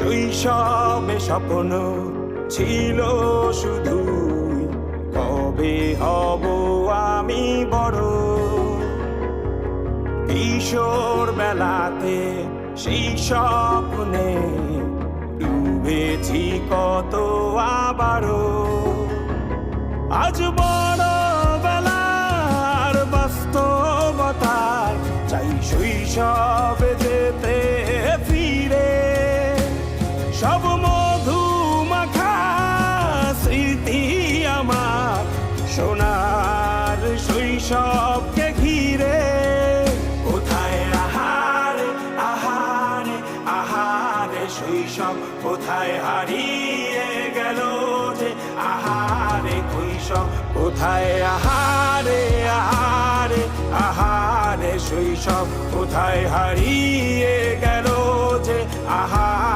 শৈশবে স্বপ্ন ছিল শুধু, কবে হব আমি বড়? কিশোর বেলাতে সেই স্বপ্নে ডুবেছি কত আবারও। আজ বড় বেলার চাই শৈশবে যেতে সব মধু মাখা স্মৃতি আমার। সোনার শৈশবকে ঘিরে কোথায় আহারে আহারে আহারে, শৈশব কোথায় হারিয়ে গেল যে আহারে কৈশব কোথায় আহারে আহারে আহারে, শৈশব কোথায় হারিয়ে গেল যে আহারে।